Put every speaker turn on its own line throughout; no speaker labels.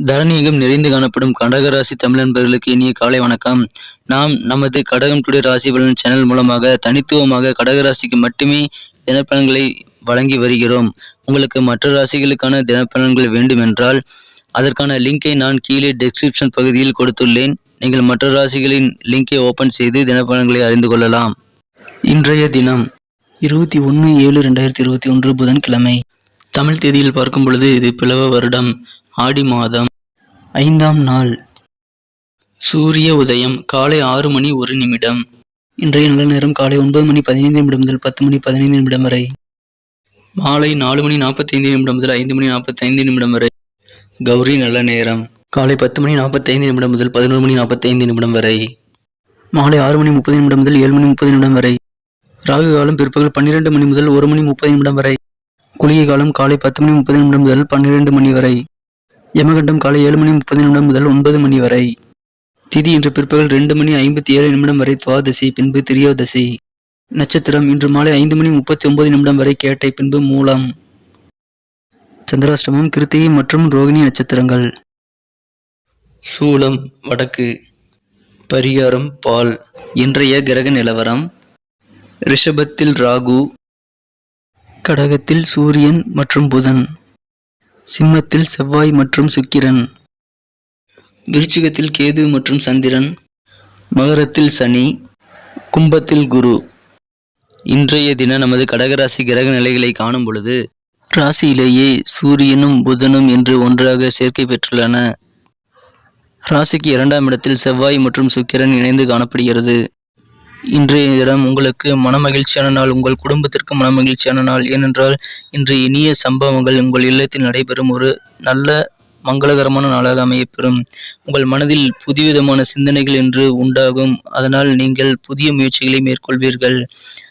தரணியெங்கும் நிறைந்து காணப்படும் கடகராசி ராசி தமிழன்பர்களுக்கு இனிய காலை வணக்கம். நாம் நமது கடகம் டுடே ராசி பலன் சேனல் மூலமாக தனித்துவமாக கடகராசிக்கு மட்டுமே தினப்பலன்களை வழங்கி வருகிறோம். உங்களுக்கு மற்ற ராசிகளுக்கான தினப்பலன்கள் வேண்டுமென்றால் அதற்கான லிங்கை நான் கீழே டெஸ்கிரிப்ஷன் பகுதியில் கொடுத்துள்ளேன். நீங்கள் மற்ற ராசிகளின் லிங்கை ஓபன் செய்து தினப்பலன்களை அறிந்து கொள்ளலாம். இன்றைய தினம் இருபத்தி ஒன்று ஏழு ரெண்டாயிரத்தி இருபத்தி ஒன்று புதன்கிழமை. தமிழ் தேதியில் பார்க்கும் பொழுது இது பிளவ வருடம். ஆடி மாதம் ஐந்தாம் நாள். சூரிய உதயம் காலை ஆறு மணி ஒரு நிமிடம். இன்றைய நல்ல நேரம் காலை ஒன்பது மணி பதினைந்து நிமிடம் முதல் பத்து மணி பதினைந்து நிமிடம் வரை. மாலை நாலு மணி நாற்பத்தைந்து நிமிடம் முதல் ஐந்து மணி நாற்பத்தைந்து நிமிடம் வரை. கௌரி நல்ல நேரம் காலை பத்து மணி நாற்பத்தைந்து நிமிடம் முதல் பதினோரு மணி நாற்பத்தைந்து நிமிடம் வரை. மாலை ஆறு மணி முப்பது நிமிடம் முதல் ஏழு மணி முப்பது நிமிடம் வரை. ராகு காலம் பிற்பகல் பன்னிரெண்டு மணி முதல் ஒரு மணி முப்பது நிமிடம் வரை. குளிகை காலம் காலை பத்து மணி முப்பது நிமிடம் முதல் பன்னிரெண்டு மணி வரை. யமகண்டம் காலை ஏழு மணி முப்பது நிமிடம் முதல் ஒன்பது மணி வரை. திதி இன்று பிற்பகல் ரெண்டு மணி ஐம்பத்தி ஏழு நிமிடம் வரை துவாதசி பின்பு திரியோதசி. நட்சத்திரம் இன்று மாலை ஐந்து மணி முப்பத்தி ஒன்பது நிமிடம் வரை கேட்டை பின்பு மூலம். சந்திராஷ்டமம் கிருத்திகை மற்றும் ரோகிணி நட்சத்திரங்கள். சூலம் வடக்கு. பரிகாரம் பால். இன்றைய கிரக நிலவரம். ரிஷபத்தில் ராகு. கடகத்தில் சூரியன் மற்றும் புதன். சிம்மத்தில் செவ்வாய் மற்றும் சுக்கிரன். விருச்சிகத்தில் கேது மற்றும் சந்திரன். மகரத்தில் சனி கும்பத்தில் குரு. இன்றைய தின நமது கடகராசி கிரக நிலைகளை காணும் பொழுது ராசியிலேயே சூரியனும் புதனும் என்று ஒன்றாக சேர்க்கை பெற்றுள்ளன. ராசிக்கு இரண்டாம் இடத்தில் செவ்வாய் மற்றும் சுக்கிரன் இணைந்து காணப்படுகிறது. இன்றைய தினம் உங்களுக்கு மனமகிழ்ச்சியான நாள் உங்கள் குடும்பத்திற்கு மனமகிழ்ச்சியான நாள். ஏனென்றால் இன்று இனிய சம்பவங்கள் உங்கள் இல்லத்தில் நடைபெறும் ஒரு நல்ல மங்களகரமான நாளாக அமையப்பெறும். உங்கள் மனதில் புதுவிதமான சிந்தனைகள் என்று உண்டாகும். அதனால் நீங்கள் புதிய முயற்சிகளை மேற்கொள்வீர்கள்.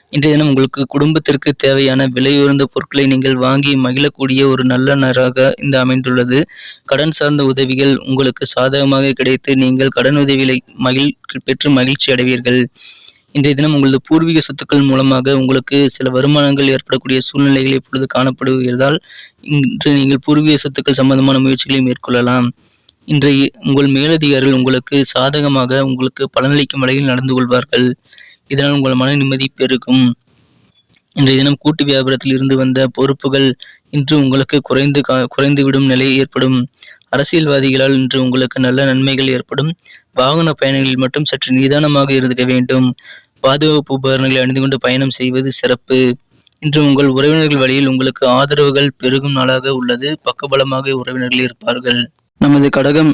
இன்றைய தினம் உங்களுக்கு குடும்பத்திற்கு தேவையான விலையுயர்ந்த பொருட்களை நீங்கள் வாங்கி மகிழக்கூடிய ஒரு நல்ல நேராக இந்த அமைந்துள்ளது. கடன் சார்ந்த உதவிகள் உங்களுக்கு சாதகமாக கிடைத்து நீங்கள் கடன் உதவிகளை மகிழ் பெற்று மகிழ்ச்சி அடைவீர்கள். இன்றைய தினம் உங்களது பூர்வீக சொத்துக்கள் மூலமாக உங்களுக்கு சில வருமானங்கள் ஏற்படக்கூடிய சூழ்நிலைகள் இப்பொழுது காணப்படுகிறதால் இன்று நீங்கள் பூர்வீக சொத்துக்கள் சம்பந்தமான முயற்சிகளை மேற்கொள்ளலாம். இன்றைய உங்கள் மேலதிகாரிகள் உங்களுக்கு சாதகமாக உங்களுக்கு பலனளிக்கும் வகையில் நடந்து கொள்வார்கள். இதனால் உங்கள் மன நிம்மதி பெருகும். இன்றைய தினம் கூட்டு வியாபாரத்தில் இருந்து வந்த பொறுப்புகள் இன்று உங்களுக்கு குறைந்து கா- குறைந்துவிடும் நிலை ஏற்படும். அரசியல்வாதிகளால் இன்று உங்களுக்கு நல்ல நன்மைகள் ஏற்படும். வாகன பயணங்களில் மட்டும் சற்று நிதானமாக இருக்க வேண்டும். பாதுகாப்பு உபகரணங்களை அணிந்து கொண்டு பயணம் செய்வது சிறப்பு. இன்று உங்கள் உறவினர்கள் வழியில் உங்களுக்கு ஆதரவுகள் பெருகும் நாளாக உள்ளது. பக்கபலமாக உறவினர்கள் இருப்பார்கள். நமது கடகம்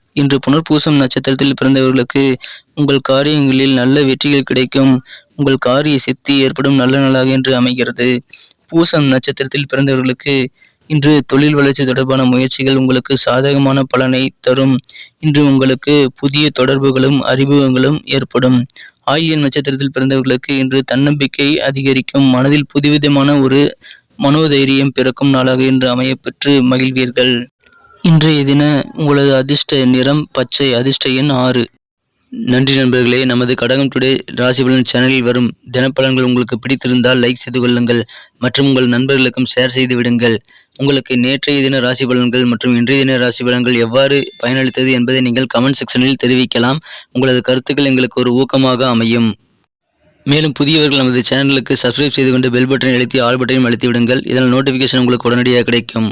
இன்று புனர்பூசம் நட்சத்திரத்தில் பிறந்தவர்களுக்கு உங்கள் காரியங்களில் நல்ல வெற்றிகள் கிடைக்கும். உங்கள் காரிய சித்தி ஏற்படும் நல்ல நாளாக என்று அமைகிறது. பூசம் நட்சத்திரத்தில் பிறந்தவர்களுக்கு இன்று தொழில் வளர்ச்சி தொடர்பான முயற்சிகள் உங்களுக்கு சாதகமான பலனை தரும். இன்று உங்களுக்கு புதிய தொடர்புகளும் அறிமுகங்களும் ஏற்படும். ஆயில்யம் நட்சத்திரத்தில் பிறந்தவர்களுக்கு இன்று தன்னம்பிக்கை அதிகரிக்கும். மனதில் புதுவிதமான ஒரு மனோதைரியம் பிறக்கும் நாளாக இன்று அமையப்பெற்று மகிழ்வீர்கள். இன்றைய தின உங்களது அதிர்ஷ்ட நிறம் பச்சை அதிர்ஷ்ட எண் ஆறு. நன்றி நண்பர்களே நமது கடகம் டுடே ராசிபலன் சேனலில் வரும் தினப்பலன்கள் உங்களுக்கு பிடித்திருந்தால் லைக் செய்து கொள்ளுங்கள் மற்றும் உங்கள் நண்பர்களுக்கும் ஷேர் செய்து விடுங்கள். உங்களுக்கு நேற்றைய தின ராசி பலன்கள் மற்றும் இன்றைய தின ராசி பலன்கள் எவ்வாறு பயனளித்தது என்பதை நீங்கள் கமெண்ட் செக்ஷனில் தெரிவிக்கலாம். உங்களது கருத்துக்கள் எங்களுக்கு ஒரு ஊக்கமாக அமையும். மேலும் புதியவர்கள் நமது சேனலுக்கு சப்ஸ்கிரைப் செய்து கொண்டு பெல் பட்டனை அழுத்தி ஆல் பட்டனையும் அழுத்தி விடுங்கள். இதனால் நோட்டிஃபிகேஷன் உங்களுக்கு உடனடியாக கிடைக்கும்.